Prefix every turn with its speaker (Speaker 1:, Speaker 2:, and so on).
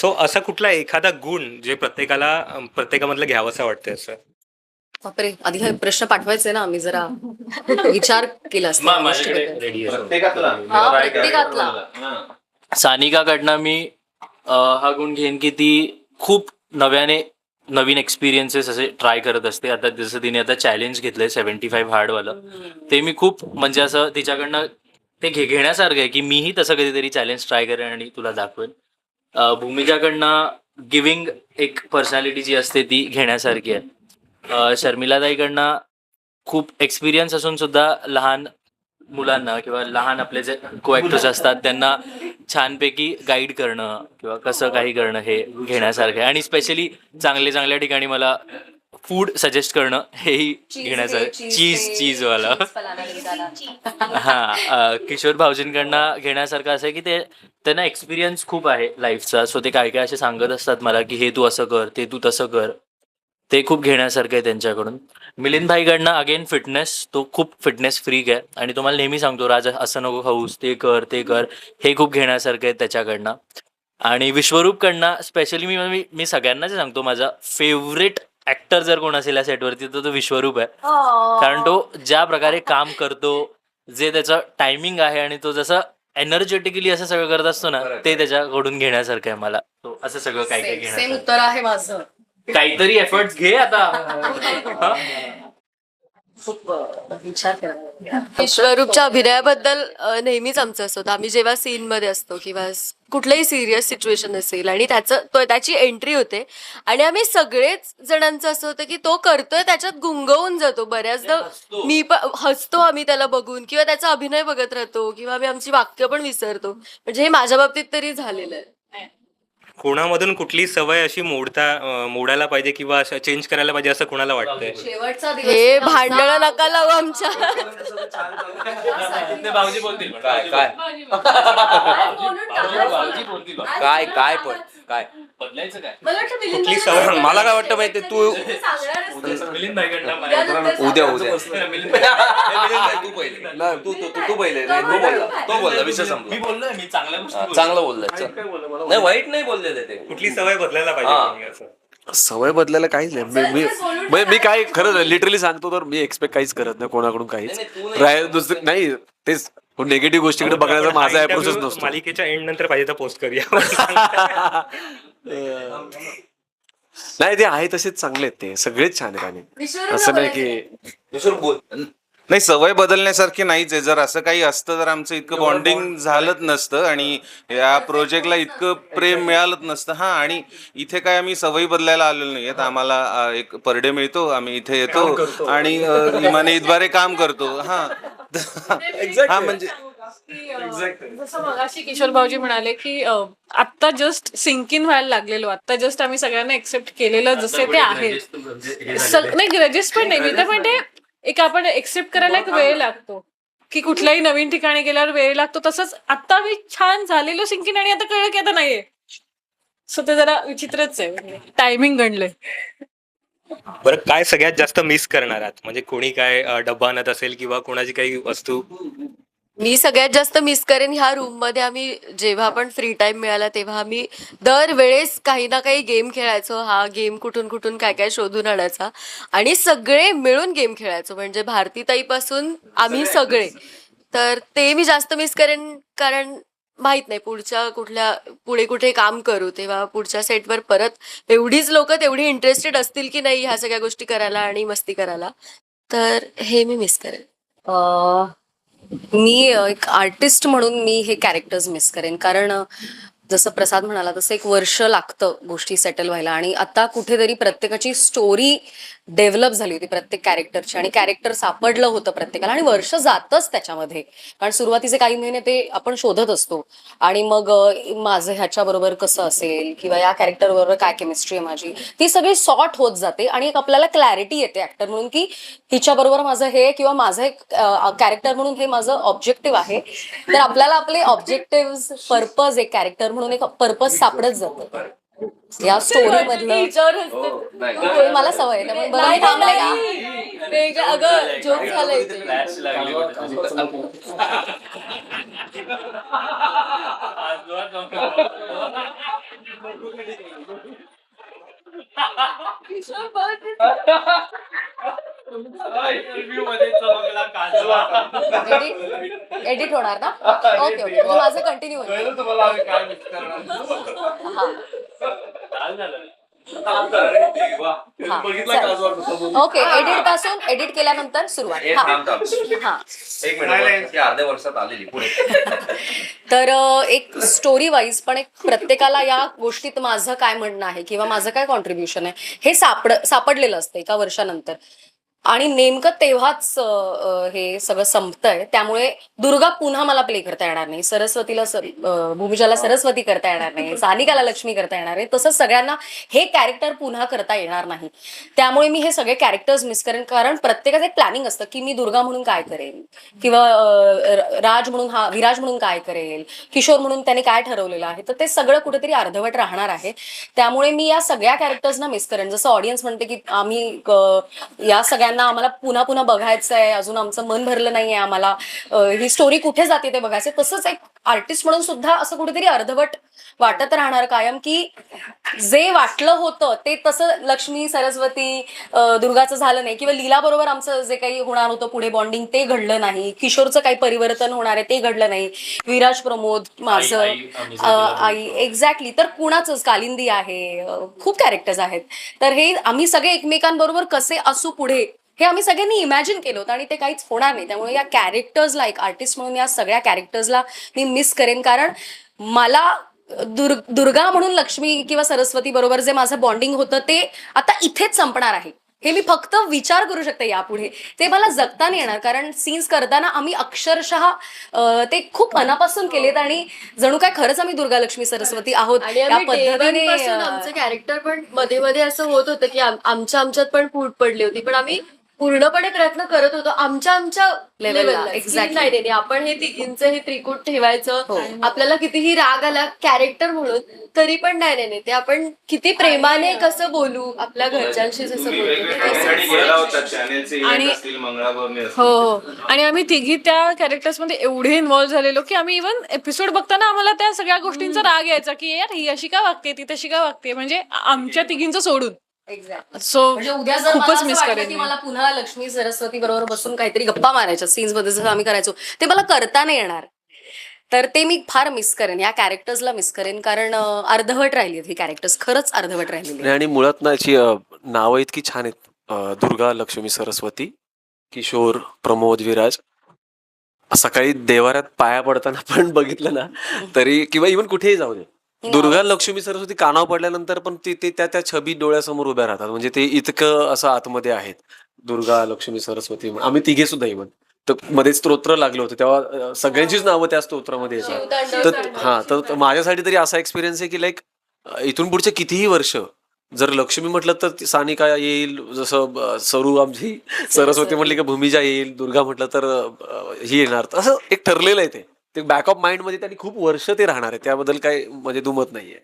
Speaker 1: So असा कुठला एखादा गुण जे प्रत्येकाला अं, प्रत्येकामधलं घ्यावंसं वाटतं असं?
Speaker 2: बापरे आधी हा प्रश्न पाठवायचे ना आम्ही जरा विचार केला असता या गोष्टीबद्दल. हा, प्रत्येकातला.
Speaker 3: सानिकाकडनं मी अ, हा गुण घेईन की ती खूप नव्याने नवीन एक्सपिरियन्सेस असे ट्राय करत असते. आता जसं तिने आता चॅलेंज घेतलंय सेव्हन्टी फाईव्ह हार्डवालं ते मी खूप म्हणजे असं तिच्याकडनं ते घे घेण्यासारखं आहे की मीही तसं कधीतरी चॅलेंज ट्राय करेन आणि तुला दाखवेन. अ, भूमिकाकडनं गिविंग एक पर्सनॅलिटी जी असते ती घेण्यासारखी आहे. शर्मिलाताईकडनं खूप एक्सपिरियन्स असून सुद्धा लहान मुलांना किंवा लहान आपले जे को ॲक्टर्स असतात त्यांना छानपैकी गाईड करणं किंवा कसं काही करणं हे घेण्यासारखं आहे. आणि स्पेशली चांगले चांगल्या ठिकाणी मला फूड सजेस्ट करणं हेही घेण्यासारखं चीज चीजवाला हा अ, किशोर भाऊजींकडनं घेण्यासारखं असं आहे की ते त्यांना एक्सपिरियन्स खूप आहे लाईफचा सो ते काय काय असे सांगत असतात मला की हे तू असं कर ते तू तसं कर. ते खूप घेण्यासारखं आहे त्यांच्याकडून. मिलिंद भाईकडनं अगेन फिटनेस तो खूप फिटनेस फ्रीक आहे. आणि तुम्हाला नेहमी सांगतो राज असं नको खाऊस ते कर ते कर. हे खूप घेण्यासारखं आहे त्याच्याकडनं. आणि विश्वरूपकडनं स्पेशली मी मी मी सगळ्यांनाच सांगतो माझा फेवरेट ऍक्टर जर कोण असेल या सेटवरती तर तो विश्वरूप आहे. कारण तो ज्या प्रकारे काम करतो जे त्याचं टायमिंग आहे आणि तो जसं एनर्जेटिकली असं सगळं करत असतो ना ते त्याच्याकडून घेण्यासारखं आहे मला. तो असं सगळं काय काय
Speaker 2: सेम
Speaker 3: घेण्यासारखं
Speaker 2: उत्तर आहे माझं.
Speaker 3: काहीतरी एफर्ट्स घे आता. हा?
Speaker 2: खूप विचार
Speaker 4: विश्वरूपच्या अभिनयाबद्दल अ, नेहमीच आमचं असं होतं आम्ही जेव्हा सीन मध्ये असतो किंवा स- कुठलंही सिरियस सिच्युएशन असेल आणि त्याचं तो त्याची एंट्री होते आणि आम्ही सगळेच जणांचं असं होतं की तो करतोय त्याच्यात गुंगवून जातो. बऱ्याचदा मी पण हसतो आम्ही त्याला बघून किंवा त्याचा अभिनय बघत राहतो किंवा आम्ही आमची वाक्य पण विसरतो. म्हणजे हे माझ्या बाबतीत तरी झालेलं आहे.
Speaker 1: कोणामधून कुठली सवय अशी मोडता मोडायला पाहिजे किंवा असं चेंज करायला पाहिजे असं कोणाला वाटतंय
Speaker 2: शेवटचा दिवस
Speaker 4: हे भांडणं नका लावू आमच्या
Speaker 3: भाऊजी बोलतील पण.
Speaker 5: काय काय
Speaker 3: भाऊजी बोलतील पण.
Speaker 5: काय काय पण काय
Speaker 3: बदलायचं काय
Speaker 2: मला वाटतं मिलिंद
Speaker 1: कुठली सवय मला काय वाटतं माहिती तू
Speaker 2: सांगणारच नाही.
Speaker 3: मिलिंद भाईकडनं मला-
Speaker 2: उद्या
Speaker 5: उद्या उद्या
Speaker 3: मिलिंद भाई-
Speaker 5: तू पहिले नाही, तू तू तू- तू पहिले नाही तू बोलला. तो बोलला विषय
Speaker 3: मी
Speaker 5: संपला.
Speaker 3: बोललोय मी चांगल्या गोष्टी
Speaker 5: हा. चांगलं बोललाय चल. नाही वाईट नाही बोललेले ते.
Speaker 1: कुठली सवय बदलायला पाहिजे
Speaker 5: हा.
Speaker 1: कोणी असं.
Speaker 6: सवय बदलायला काहीच नाही. मी मी मी- मी काय खरं लिटरली सांगतो तर मी एक्सपेक्ट काहीच करत नाही कोणाकडून काहीच.
Speaker 5: नाही, नाही, तू नाही
Speaker 6: राय दुसरं नाही तेच निगेटिव्ह गोष्टीकडे बघण्याचा माझा
Speaker 1: हा
Speaker 6: अप्रोचच
Speaker 1: interview
Speaker 6: नसतो.
Speaker 1: मालिकेच्या एंड नंतर पाहिजे तर पोस्ट करूया.
Speaker 6: नाही ते आहे तसेच चांगले आहेत ते. सगळेच छान आहेत आणि. असं नाही की
Speaker 5: बोल.
Speaker 7: नाही सवय बदलण्यासारखी नाहीच आहे जर असं काही असतं तर आमचं इतकं बॉन्डिंग झालंच नसतं आणि या प्रोजेक्टला इतकं प्रेम मिळालंच नसतं. हा आणि इथे काय आम्ही सवयी बदलायला आलेलो नाही आहेत आम्हाला अं, एक पर डे मिळतो आम्ही इथे येतो आणि अं, इमाने इतबारे काम करतो. हा. हा म्हणजे
Speaker 8: की, अ, जसं मगाशी किशोर भाऊजी म्हणाले की अ, आत्ता जस्ट सिंक इन व्हायला लागलेलो. आत्ता जस्ट आम्ही सगळ्यांना एक्सेप्ट केलेलं जसे ते आहे सग- नाही ग्रजेस पण नाही. मी तर म्हणते एक आपण एक्सेप्ट करायला एक वेळ लागतो. की कुठल्याही नवीन ठिकाणी गेल्यावर वेळ लागतो. तसंच आता मी छान झालेलो सिंकिन आणि आता कळलं की आता नाहीये. सो ते जरा विचित्रच आहे. टायमिंग गणलंय.
Speaker 1: बरं काय सगळ्यात जास्त मिस करणार आहात? म्हणजे कोणी काय डब्बा आणत असेल किंवा कोणाची काही वस्तू
Speaker 4: मी सगळ्यात जास्त मिस करेन ह्या रूममध्ये आम्ही जेव्हा पण फ्री टाइम मिळाला तेव्हा आम्ही दरवेळेस काही ना काही गेम खेळायचो. हा गेम कुठून कुठून काय काय शोधून आणायचा. आणि सगळे मिळून गेम खेळायचो. म्हणजे भारतीताईपासून आम्ही सगळे तर ते मी जास्त मिस करेन कारण माहीत नाही पुढच्या कुठल्या पुढे कुठे काम करू. तेव्हा पुढच्या सेटवर परत एवढीच लोक तेवढी इंटरेस्टेड असतील की नाही ह्या सगळ्या गोष्टी करायला आणि मस्ती करायला. तर हे मी मिस करेन.
Speaker 2: मी एक आर्टिस्ट म्हणून मी हे कॅरेक्टर्स मिस करेन. कारण जसं प्रसाद म्हणाला तसं एक वर्ष लागतं गोष्टी सेटल व्हायला. आणि आता कुठेतरी प्रत्येकाची स्टोरी डेव्हलप झाली होती प्रत्येक कॅरेक्टरची आणि कॅरेक्टर सापडलं होतं प्रत्येकाला आणि वर्ष जातच त्याच्यामध्ये. कारण सुरुवातीचे काही महिने ते आपण शोधत असतो. आणि मग माझं ह्याच्याबरोबर कसं असेल किंवा या कॅरेक्टर बरोबर काय केमिस्ट्री आहे माझी ती सगळी सॉर्ट होत जाते आणि एक आपल्याला क्लॅरिटी येते ऍक्टर म्हणून की हिच्याबरोबर माझं हे किंवा माझं एक कॅरेक्टर म्हणून हे माझं ऑब्जेक्टिव्ह आहे. तर आपल्याला आपले ऑब्जेक्टिव्ह पर्पज एक कॅरेक्टर म्हणून एक पर्पज सापडत जातं. या स्टोरी मधलं होय, मला सवय आहे त्यामुळे बरं मी थांबले का?
Speaker 4: ते अगं जोक झालंय ते.
Speaker 2: एडिट एडिट होणार ना? ओके ओके म्हणजे माझं कंटिन्यू होईल. ओके एडिटपासून एडिट केल्यानंतर सुरुवात.
Speaker 5: हे
Speaker 2: हा.
Speaker 5: थांब थांब.
Speaker 2: हा.
Speaker 5: एक मिनिट ती अर्ध्या वर्षात आलेली पुढे.
Speaker 2: तर अ, एक स्टोरी वाईज पण एक प्रत्येकाला या गोष्टीत माझं काय म्हणणं आहे किंवा माझं काय कॉन्ट्रीब्युशन आहे हे सापड सापडलेलं असतं एका वर्षानंतर. आणि नेमकं तेव्हाच हे सगळं संपतंय. त्यामुळे दुर्गा पुन्हा मला प्ले करता येणार नाही. सरस्वतीला सर भूमिजाला सरस्वती करता येणार नाही. सानिकाला लक्ष्मी करता येणार आहे तसंच सगळ्यांना हे कॅरेक्टर पुन्हा करता येणार नाही. त्यामुळे मी हे सगळे कॅरेक्टर्स मिस करेन. कारण प्रत्येकाचं एक प्लॅनिंग असतं की मी दुर्गा म्हणून काय करेन? किंवा राज म्हणून हा विराज म्हणून काय करेल? किशोर म्हणून त्याने काय ठरवलेलं आहे? तर ते सगळं कुठेतरी अर्धवट राहणार आहे. त्यामुळे मी या सगळ्या कॅरेक्टर्सना मिस करेन. जसं ऑडियन्स म्हणते की आम्ही या सगळ्या सगळ्यांना आम्हाला पुन्हा पुन्हा बघायचं आहे अजून आमचं मन भरलं नाहीये आम्हाला. ही स्टोरी कुठे जाते ते बघायचं. तसंच एक आर्टिस्ट म्हणून सुद्धा असं कुठेतरी अर्धवट वाटत राहणार. कायम की जे वाटलं होतं ते तसं लक्ष्मी सरस्वती दुर्गाचं झालं नाही. किंवा लीला बरोबर आमचं जे काही होणार होतं पुढे बॉन्डिंग ते घडलं नाही. किशोरचं काही परिवर्तन होणार आहे ते घडलं नाही. विराज प्रमोद माझं
Speaker 3: आई-
Speaker 2: एक्झॅक्टली तर कुणाचंच? कालिंदी आहे. खूप कॅरेक्टर्स आहेत. तर हे आम्ही सगळे एकमेकांबरोबर कसे असू पुढे? हे आम्ही सगळ्यांनी इमॅजिन केलं होतं आणि ते काहीच होणार नाही. त्यामुळे या कॅरेक्टर्सला एक आर्टिस्ट म्हणून या सगळ्या कॅरेक्टर्सला मी मिस करेन. कारण मला दुर् दुर्गा म्हणून लक्ष्मी किंवा सरस्वती बरोबर जे माझं बॉन्डिंग होतं ते आता इथेच संपणार आहे. हे मी फक्त विचार करू शकते यापुढे. ते मला जगता नाही येणार. कारण सीन्स करताना आम्ही अक्षरशः ते खूप मनापासून केलेत आणि जणू काय खरंच आम्ही दुर्गा लक्ष्मी सरस्वती आहोत. या पद्धतीने
Speaker 4: आमचं कॅरेक्टर पण मध्ये मध्ये असं होत होतं की आम- आमच्या आमच्यात पण फूट पडली होती. पण आम्ही पूर्णपणे प्रयत्न करत होतो आमच्या आमच्या लेवलला
Speaker 2: exactly.
Speaker 4: नाही. आपण हे तिघींचं हे त्रिकूट ठेवायचं
Speaker 2: हो.
Speaker 4: आपल्याला कितीही राग आला कॅरेक्टर म्हणून तरी पण नाही नाही नाही. ते आपण किती प्रेमाने कसं बोलू आपल्या घरच्यांशी जसं
Speaker 7: तुम्ही
Speaker 4: बोलू
Speaker 7: वेगवेगळ्या
Speaker 4: तसं.
Speaker 7: ठिकाणी गेला होता चॅनेलचे
Speaker 8: आणि-
Speaker 7: असतील मंगळागौरने
Speaker 8: हो हो आणि आम्ही तिघी त्या कॅरेक्टर्समध्ये एवढे इन्व्हॉल्व्ह झालेलो की आम्ही इव्हन एपिसोड बघताना आम्हाला त्या सगळ्या गोष्टींचा राग यायचा की यार ही अशी का वागते ती तशी का वागते म्हणजे आमच्या तिघींचं सोडून. सो
Speaker 2: म्हणजे उद्या जर मला
Speaker 8: खूपच मिस करेन.
Speaker 2: मला पुन्हा लक्ष्मी सरस्वती बरोबर बसून काहीतरी गप्पा मारायच्या सीन्समध्ये जसं आम्ही करायचो ते मला करता नाही येणार. तर ते मी फार मिस करेन या कॅरेक्टर्सला मिस करेन कारण अर्धवट राहिली ही कॅरेक्टर्स खरंच अर्धवट राहिलेली
Speaker 6: नाही, आणि मुळात ना याची नावं इतकी छान आहेत दुर्गा लक्ष्मी सरस्वती किशोर प्रमोद विराज. सकाळी देवाऱ्यात पाया पडताना पण बघितलं ना तरी किंवा इव्हन कुठेही जाऊ दे. दुर्गा लक्ष्मी सरस्वती कानावर पडल्यानंतर पण ते ते त्या त्या छबी डोळ्यासमोर उभ्या राहतात. म्हणजे ते इतकं असं आतमध्ये आहेत. दुर्गा लक्ष्मी सरस्वती आम्ही तिघे सुद्धा इव्हन. तर मध्ये स्तोत्र लागलं होतं. तेव्हा अ, सगळ्यांचीच नावं त्या स्तोत्रामध्ये येतात तर हा तर तर माझ्यासाठी तरी असा एक्सपिरियन्स आहे की लाईक इथून पुढचे कितीही वर्ष जर लक्ष्मी म्हटलं तर ती सानिका येईल जसं अ, सरू आमची सरस्वती म्हटली की भूमिजा येईल दुर्गा म्हटलं तर अ, ही येणार. तर असं एक ठरलेलं आहे ते. ते बॅक ऑफ माइंडमध्ये त्यांनी खूप वर्ष ते राहणार आहे. त्याबद्दल काही म्हणजे दुमत नाहीये.